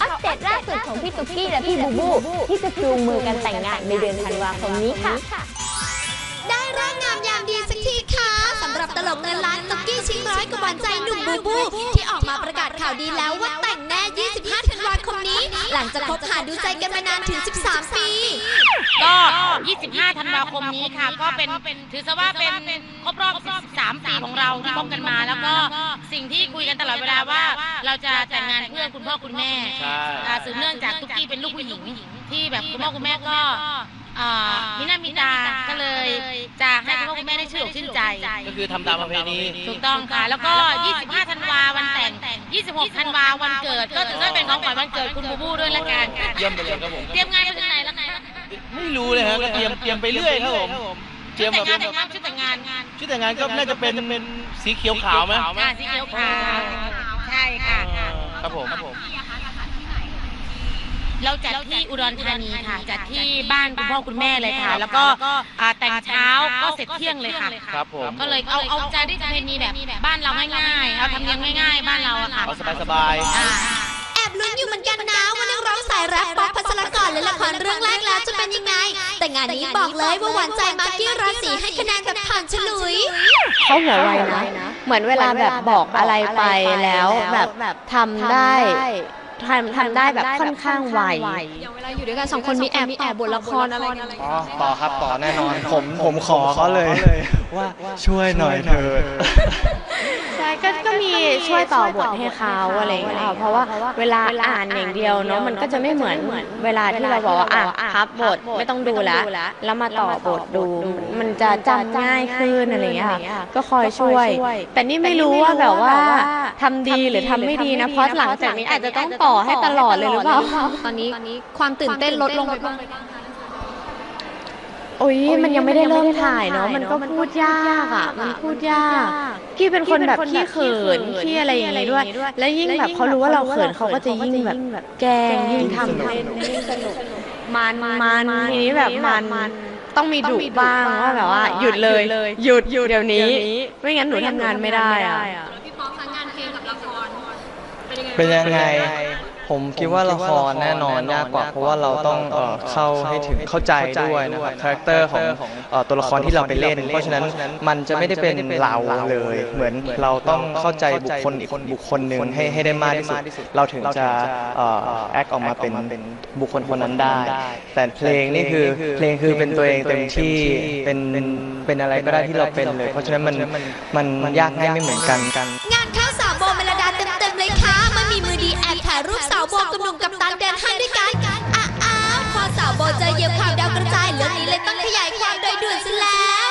อัปเดตล่าสุดของพี่ตุ๊กกี้และพี่บูบูที่จะจูงมือกันแต่งงานในเดือนธันวาคมนี้ค่ะ ได้ร่างงามยามดีสักทีค่ะสำหรับตลกเงินล้านตุ๊กกี้ชิงร้อยกับหวานใจหนุ่มบูบู ที่ออกมาประกาศข่าวดีแล้วว่าแต่งแน่ 25 คมนี้ หลังจากคบหาดูใจกันมานานถึง 13 ปี ก็ 25 ธันวาคมนี้ค่ะ ก็เป็นถือซะว่าเป็นครบรอบ 13 ปีของเราที่คบกันมา แล้วก็สิ่งที่คุยกันตลอดเวลาว่า เราจะแต่งงานเพื่อคุณพ่อคุณแม่ใช่อ่าสืบเนื่องจากตุ๊กกี้เป็นลูกผู้หญิงที่แบบคุณพ่อคุณแม่ก็ อ่ามีหน้ามีตาก็เลยจะให้คุณพ่อคุณแม่ได้ชื่นอกชื่นใจ ก็คือทำตามประเพณีถูกต้องค่ะ แล้วก็ 25 ธันวาวันแต่ง 26 ธันวาวันเกิด ก็ถือว่าเป็นของขวัญวันเกิดคุณบูบูด้วยละกันเยี่ยมไปเลยครับผมเตรียมงานไปถึงไหนแล้วคะไม่รู้เลยฮะก็เตรียมเตรียมไปเรื่อยครับผมเตรียมแต่แบงบงานแต่งงานชุดแต่งงานชุดแต่งงานก็น่าจะเป็นเป็นสีเขียวขาวไหมอ่าสีเขียวขาวใช่ค่ะครับผมครับผม เราจัดที่อุดรธานีค่ะ จัดที่บ้านคุณพ่อคุณแม่เลยค่ะ แล้วก็อ่าแต่งเช้าก็เสร็จเที่ยงเลยค่ะ ครับผมก็เลยเอาเอาจารีตประเพณีแบบบ้านเราง่ายๆเอาทำเนียมง่าย ๆ บ้านเราอะค่ะ เอาสบายสบายอ่าแอบลุ้นอยู่เหมือนกันนะว่านักร้องสายแรปป๊อปพัสรกรและละครเรื่องแรกแล้วจะเป็นยังไง แต่งานนี้บอกเลยว่าหวานใจมากกี้ราศีให้คะแนนแบบผ่านฉลุย เขาหัวไวนะ เหมือนเวลาแบบบอกอะไรไปแล้วแบบทำได้ ทำทำได้แบบค่อนข้างไว อย่างเวลาอยู่ด้วยกันสองคนมีแอบต่อบทละครอะไรกันอ๋อต่อครับต่อแน่นอน ผมผมขอเขาเลย ว่าช่วยหน่อยเถิดใช่ ก็ก็มีช่วยต่อบทให้เขาอะไรอย่างเงี้ยค่ะเพราะว่าเวลาอ่านอย่างเดียวเนาะมันก็จะไม่เหมือนเวลาที่เราบอกว่าอะพับบทไม่ต้องดูแล้วแล้วมาต่อบทดู มันจะจำง่ายขึ้นอะไรอย่างเงี้ยค่ะก็คอยช่วย แต่นี่ไม่รู้ว่าแบบว่าทำดีหรือทำไม่ดีนะเพราะหลังจากนี้อาจจะต้องต่อให้ตลอดเลยหรือเปล่า ตอนนี้ความตื่นเต้นลดลงไปบ้าง โอ้ยมันยังไม่ได้เริ่มถ่ายเนาะมันก็พูดยากอะมันพูดยากกี้เป็นคนแบบขี้เขินขี้อะไรอย่างงี้ด้วย แล้วยิ่งแบบเขารู้ว่าเราเขินเขาก็จะยิ่งแบบแกล้งยิ่งทำให้ยิ่งสนุกมันมันทีนี้แบบมันต้องมีดุบ้างว่าแบบว่าหยุดเลยหยุดหยุดเดี๋ยวนี้ ไม่งั้นหนูทำงานไม่ได้อะพี่ป๊อกคะงานเพลงกับละครเป็นยังไง ผมคิดว่าละครแน่นอนยากกว่า เพราะว่าเราต้องเอ่อเข้าให้ถึงเข้าใจด้วยนะครับคาแรคเตอร์ของเอ่อตัวละครที่เราไปเล่น เพราะฉะนั้นมันจะไม่ได้เป็นเราเลย เหมือนเราต้องเข้าใจบุคคลอีกบุคคลหนึ่งให้ให้ได้มากที่สุด เราถึงจะแอคออกมาเป็นบุคคลคนนั้นได้ แต่เพลงนี่คือเพลงคือเป็นตัวเองเต็มที่เป็นเป็นอะไรก็ได้ที่เราเป็นเลย เพราะฉะนั้นมันมันมันยากง่ายไม่เหมือนกันกันงานเข้าสาวโบเมลดาเต็มๆเลยค่ะ ถ่ายรูปสาวโบกับหนุ่มกับตันเดินห้างด้วยกันอ้าวพอสาวโบเจอเหยียบข่าวดาวกระจายเรื่องนี้เลยต้องขยายความโดยด่วนซะแล้ว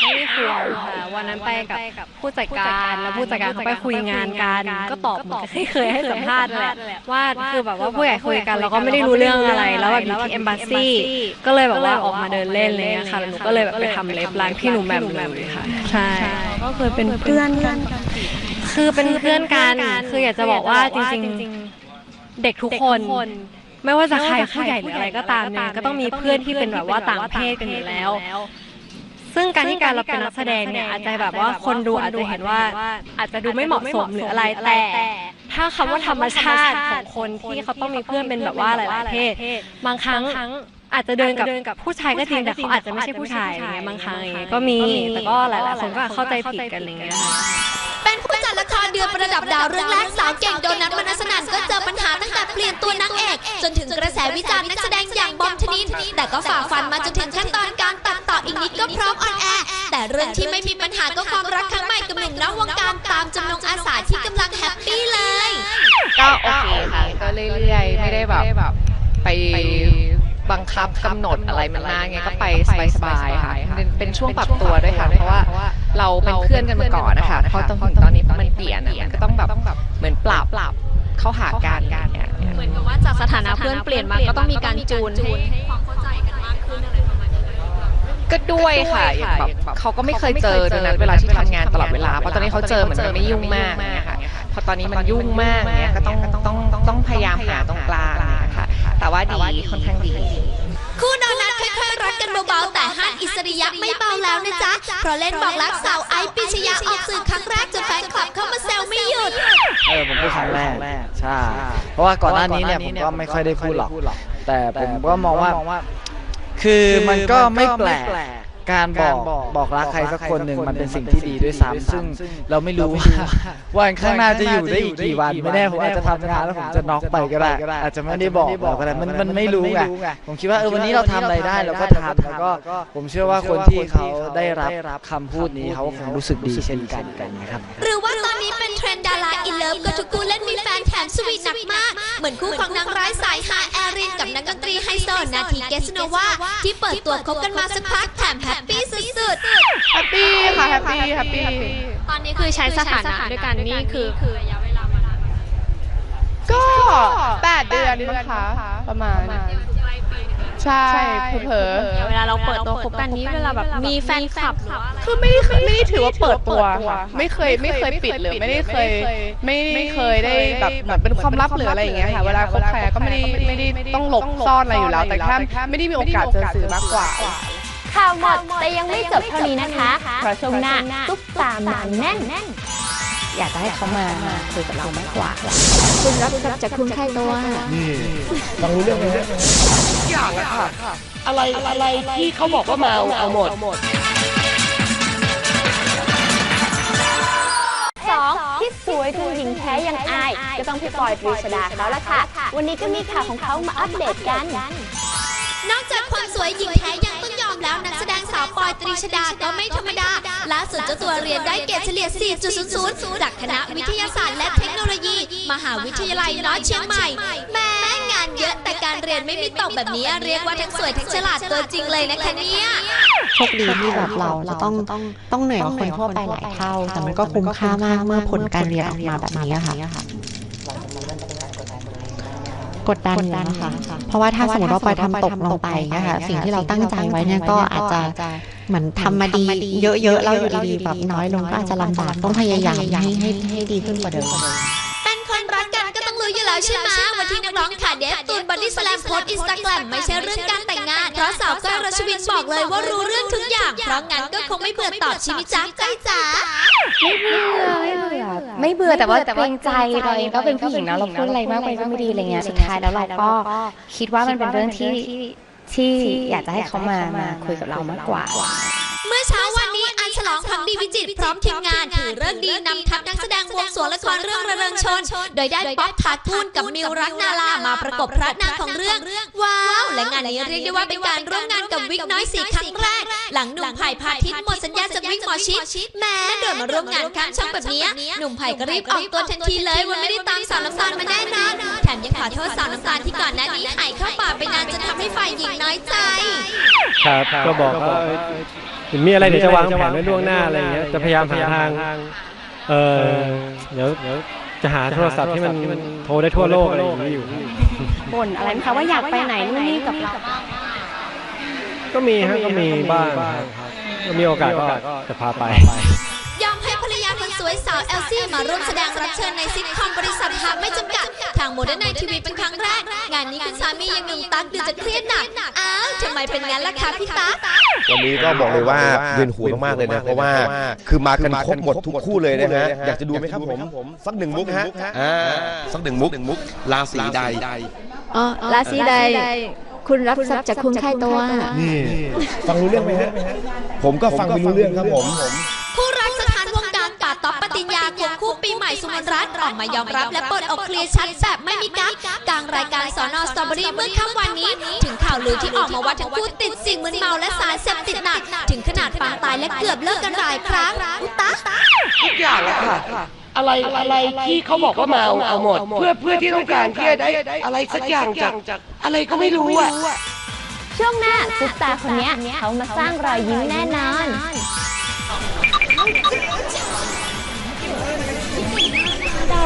ไม่ได้ควงค่ะวันนั้นไปกับผู้จัดการแล้วผู้จัดการเขาไปคุยงานกันก็ตอบเหมือนที่เคยให้สัมภาษณ์นั่นแหละว่าคือแบบว่าผู้ใหญ่คุยกันเราก็ไม่ได้รู้เรื่องอะไร แล้วแบบอยู่ที่เอมบ s ซีก็เลยแบบว่าออกมาเดินเล่นเลยอะค่ะแล้วหนูก็เลยแบบไปทำเล็บร้านพี่หนุ่มแหม่มเลยค่ะใช่ก็เคยเป็นเพื่อนกันคือเป็นเพื่อนกันคืออยากจะบอกว่าจริงๆ เด็กทุกคน ไม่ว่าจะใครผู้ใหญ่หรืออะไรก็ตามเนี่ยก็ต้องมีเพื่อนที่เป็นแบบว่าต่างเพศกันอยู่แล้ว ซึ่งการที่การเราเป็นนักแสดงเนี่ยอาจจะแบบว่าคนดูอาจจะเห็นว่า อาจจะดูไม่เหมาะสมหรืออะไรแต่ ถ้าคำว่าธรรมชาติของคนที่เขาต้องมีเพื่อนเป็นแบบว่าหลายๆเพศบางครั้งอาจจะเดินกับผู้ชายก็จริงแต่เขาอาจจะไม่ใช่ผู้ชายอย่างเงี้ยบางครั้งอย่างเงี้ยก็มีแต่ก็หลายๆคนก็เข้าใจผิดกันอะไรเงี้ยค่ะเป็นผู้จัดละครเดือนประดับดาวเรื่องแรกสาวเก่งโดนัทมนัสนันก็เจอ วิจารณ์นักแสดงอย่างบอมธนินแต่ก็ฝ่าฟันมาจนถึงขั้นตอนการตัดต่ออีกนิดก็พร้อมออนแอร์แต่เรื่องที่ไม่มีปัญหาก็ความรักครั้งใหม่กับหนุ่มนอกวงการตามจำนงอาสาที่กำลังแฮปปี้เลย ก็โอเคค่ะก็เรื่อยๆ ไม่ได้แบบไปบังคับกำหนดอะไรมันมากไงก็ไปสบายๆค่ะเป็นเป็นช่วงปรับตัวด้วยค่ะ เพราะว่าเราเป็นเพื่อนกันมาก่อนนะคะพอตอนถึงตอนนี้มันเปลี่ยนอะมันก็ต้องแบบเหมือนปรับปรับเข้าหากันอย่างเงี้ย เหมือนกับว่าจากสถานะเพื่อนเปลี่ยนมาก็ต้องมีการจูนให้ให้ความเข้าใจกันมากขึ้นอะไรประมาณนี้ด้วยหรือเปล่าก็ด้วยค่ะอย่างแบบเขาก็ไม่เคยเจอดังนั้นเวลาที่ทำงานตลอดเวลาเพราะตอนนี้เขาเจอเหมือนมันไม่ยุ่งมากเนี่ยค่ะพอตอนนี้มันยุ่งมากเนี่ยก็ต้องต้องต้องพยายามหาตรงกลางเนี่ยค่ะแต่ว่าดีค่อนข้างดีคู่โดนัทค่อยๆรักกันเบาๆแต่ฮันอิสริยะไม่เบาแล้วนะจ๊ะเพราะเล่นบอกรักสาวไอซ์ปิชยาออกสื่อครั้งแรกจนแฟนคลับเข้ามาแซวไม่หยุดเออผมพูดครั้งแรกใช่ ราะว่าก่อนหน้านี้เนี่ยผมก็ไม่ค่อยได้พูดหรอก แต่ผมก็มองว่า คือมันก็ไม่แปลก การบอกบอกรักใครสักคนหนึ่งมันเป็นสิ่งที่ดีด้วยซ้ำซึ่งเราไม่รู้ว่าวันข้างหน้าจะอยู่ได้อีกกี่วันไม่แน่ผมอาจจะทำงานแล้วผมจะน็อกไปก็ได้อาจจะไม่ได้บอกบอกก็ได้มันมันไม่รู้ไงผมคิดว่าเออวันนี้เราทำอะไรได้เราก็ทำแล้วก็ผมเชื่อว่าคนที่เขาได้รับคำพูดนี้เขาก็คงรู้สึกดีเช่นกันกันนะครับหรือว่าตอนนี้เป็นเทรนด์ดาราอินเลิฟก็ทุกคู่เล่นมีแฟนแถมสวีทหนักมาก เหมือนคู่ของนางร้ายสายฮาแอรินกับนักดนตรีไฮโซนาทีเกสโนวาที่เปิดตัวคบกันมาสักพักแถมแฮปปี้สุดๆแฮปปี้ค่ะแฮปปี้แฮปปี้ตอนนี้คือใช้สถานะด้วยกันนี่คือก็แปดเดือนมั้งคะประมาณใช่เผลอๆเวลาเราเปิดตัวคบกันนี้เวลาแบบมีแฟนคลับหรือว่าคือไม่ได้ไม่ได้ถือว่าเปิดตัวค่ะไม่เคยไม่เคยปิดหรือไม่ได้เคย ไม่ไม่เคยได้แบบเหมือนเป็นความลับหรืออะไรอย่างเงี้ยค่ะเวลาคบใครก็ไม่ได้ไม่ได้ต้องหลบซ่อนอะไรอยู่แล้วแต่แค่ไม่ได้มีโอกาสเจอสื่อมากกว่า ข่าวหมดแต่ยังไม่จบเท่านี้นะคะ เพราะช่วงหน้าตุ๊กตามาแน่น อยากจะให้เขามาคุยกับเรามากกว่า คุณรับทรัพย์จากคุณค่ายตัวอะไรอะไรที่เขาบอกว่ามาเอาเอาหมดสองที่สวยจนหญิงแท้ยังอาย ก็ต้องพี่ปอยตรีชดาเขาละค่ะ วันนี้ก็มีข่าวของเขามาอัปเดตกัน นอกจากความสวยหญิงแท้ยังต้องยอม แล้วนักแสดงสาวปอยตรีชดาก็ไม่ธรรมดาล่าสุดเจ้าตัวเรียนได้เกรดเฉลี่ย 4.00 จากคณะวิทยาศาสตร์และเทคโนโลยี มหาวิทยาลัยน้อเชียงใหม่แม้งานเยอะแต่การเรียนไม่มีตกแบบนี้เรียกว่าทั้งสวยทั้งฉลาดตัวจริงเลยนะคะเนี่ยโชคดีที่แบบเราจะต้องต้องเหนื่อยกว่าคนทั่วไปหลายเท่า แต่มันก็คุ้มค่ามากเมื่อผลการเรียนออกมาแบบนี้ค่ะ กดดันอยู่นะคะเพราะว่าถ้าสมมติว่าปอยทำตกลงไปเนี่ยค่ะสิ่งที่เราตั้งใจไว้เนี่ยก็อาจจะเหมือนทำมาดี เยอะๆแล้วอยู่ดีๆแบบน้อยลงก็อาจจะลำบากต้องพยายามให้ให้ให้ดีขึ้นกว่าเดิม แล้วใช่ไหมวันที่นักร้องขาเดฟตูนบอดี้สแลมโพสอินสตาแกรมไม่ใช่เรื่องการแต่งงาน เพราะสาวก้อยรัชวินบอกเลยว่ารู้เรื่องทุกอย่าง เพราะงั้นก็คงไม่เบื่อตอบชิมิจ๊ะก้อยจ๋าไม่เบื่อแต่ว่าเกรงใจเราเองก็เป็นผู้หญิงเนาะเราพูดอะไรมากไปก็ไม่ดีอะไรเงี้ยสุดท้ายแล้วเราก็คิดว่ามันเป็นเรื่องที่ที่อยากจะให้เขามามาคุยกับเรามากกว่า เมื่อเช้าวันนี้อันฉลองพักดีวิจิตรพร้อมทีมงานถือเลิกษ์ดีนำทัพนักแสดงวงสวงละครเรื่องระเริงชน โดยได้ป๊อปทากูลกับมิวรักนาลามาประกบพระนางของเรื่อง ว้าว และงานนี้เรียกได้ว่าเป็นการร่วมงานกับวิกน้อยสีครั้งแรก หลังหนุ่มไผ่พาทิตย์หมดสัญญาจากวิกหมอชิดแม้เดินมาร่วมงานข้ามช่องแบบนี้หนุ่มไผ่ก็รีบออกตัวทันทีเลยว่าไม่ได้ตามสาวน้ำตาลมาแน่นอนแถมยังขอโทษสาวน้ำตาลที่ก่อนหน้านี้หายเข้าป่าไปนานจนทำให้ฝ่ายหญิงน้อยใจ ครับก็บอกว่า เอ้ยเห็นมีอะไรเดี๋ยวจะวางแผนไว้ล่วงหน้าอะไรอย่างเงี้ยจะพยายามหาทางเออเดี๋ยวเดี๋ยวจะหาโทรศัพท์ที่มันโทรได้ทั่วโลกอะไรอย่างนี้อยู่บ่นอะไรไหมคะว่าอยากไปไหนนู่นนี่กับเราก็มีฮะก็มีบ้างครับก็มีโอกาสก็จะพาไปยอมให้ภรรยาคนสวยสาวเอลซี่มาร่วมแสดงรับเชิญในซิทคอมบริษัทหาไม่จำกัด ทางโมเดิร์นไนทีวีเป็นครั้งแรก งานนี้คุณสามียังหนุ่มตั๊กดูจะเครียดหนัก อ้าวทำไมเป็นงั้นล่ะคะพี่ตั๊ก วันนี้ก็บอกเลยว่าเวียนหัวมากๆเลยนะเพราะว่าคือมากันครบหมดทุกคู่เลยนะฮะอยากจะดูไหมครับผมสักหนึ่งมุกฮะอ่าสักหนึ่งมุกมุกราศีใดอ๋อราศีใดคุณรับทรัพย์จากคุณค่ายตัวนี่ฟังรู้เรื่องไหมฮะผมก็ฟังไม่รู้เรื่องครับผม ม่สุมนรัตน์ออกมายอมรับและเปิดอกเคลียร์ชัดแบบไม่มีกั๊กกลางรายการสอนอสตรอเบอรี่เมื่อค่ำวันนี้ ถึงข่าวลือที่ออกมาว่าทั้งคู่ติดสิ่งมึนเมาและสารเสพติดหนัก ถึงขนาดปางตายและเกือบเลิกกันหลายครั้งอุยตะทุกอย่างอะค่ะอะไรอะไรที่เขาบอกว่ามาเอาเอาหมด เพื่อเพื่อที่ต้องการที่จะได้อะไรสักอย่างจากอะไรก็ไม่รู้อะช่วงหน้าซุปตาคนเนี้ยเขามาสร้างรอยยิ้มแน่นอน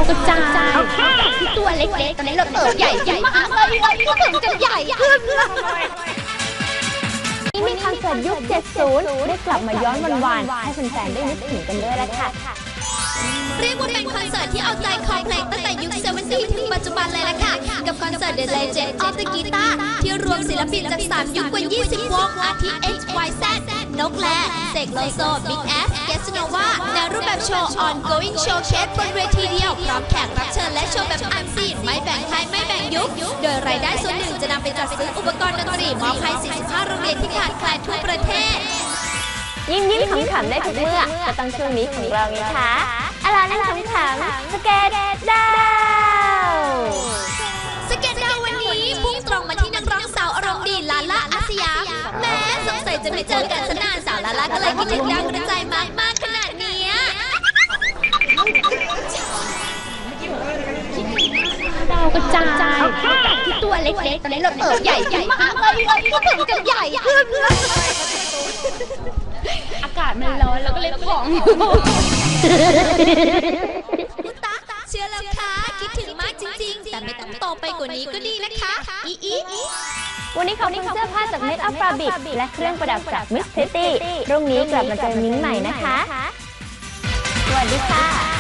กระจายที่ตัวเล็กๆตอนนี้เราเติบใหญ่ขึ้นมากเลยวันนี้ถึงจะใหญ่ขึ้นนี่มีคอนเสิร์ตยุค 70 ได้กลับมาย้อนวันๆให้แฟนๆได้นึกถึงกันด้วยละค่ะ เรียกว่าเป็นคอนเสิร์ตที่เอาใจคอเพลงตั้งแต่ยุค70ถึงปัจจุบันเลยล่ะค่ะ กับคอนเสิร์ต The Legend of the Guitar ที่รวมศิลปินจาก 3 ยุคกว่า 20 วง อาทิ X Y Z นกแลเสกโลโซบิ๊กแอสเกสโนวาในรูปแบบโชว์ ongoing showcase บนเวทีเดียวพร้อมแขกรับเชิญและโชว์แบบอันซีนไม่แบ่งใครไม่แบ่งยุค โดยรายได้ส่วนหนึ่งจะนำไปจัดซื้ออุปกรณ์ดนตรีมอบให้45 โรงเรียนที่ขาดแคลนทั่วประเทศยิ้มยิ้มขำๆได้ทุกเมื่อก็ต้องช่วงนี้ของเราไงคะ อะไรนั่นขำๆสเก็ตดาวสเก็ตดาววันนี้พุ่งตรงมาที่นักร้องสาวอารมณ์ดีลาล่าอาสยามแม้สงสัยจะไม่เจอกันสนานสาวลาล่าก็เลยคิดถึงดาวกระจายมากมากๆขนาดเนี้ยดาวกระจายจากที่ตัวเล็กๆตอนนี้เราเติบใหญ่ใหญ่มากเลยพูดถึงกันใหญ่ขึ้นอากาศมันร้อนแล้วก็เลยผอม เชื่อแล้วค่ะ คิดถึงมากจริง ๆ แต่ไม่ต้องโตไปกว่านี้ก็ดีนะคะ อีอีวันนี้ขอบคุณเสื้อผ้าจาก Made of Fabric และเครื่องประดับจาก Miss Pretty พรุ่งนี้กลับมาเจอมิ้งใหม่นะคะ สวัสดีค่ะ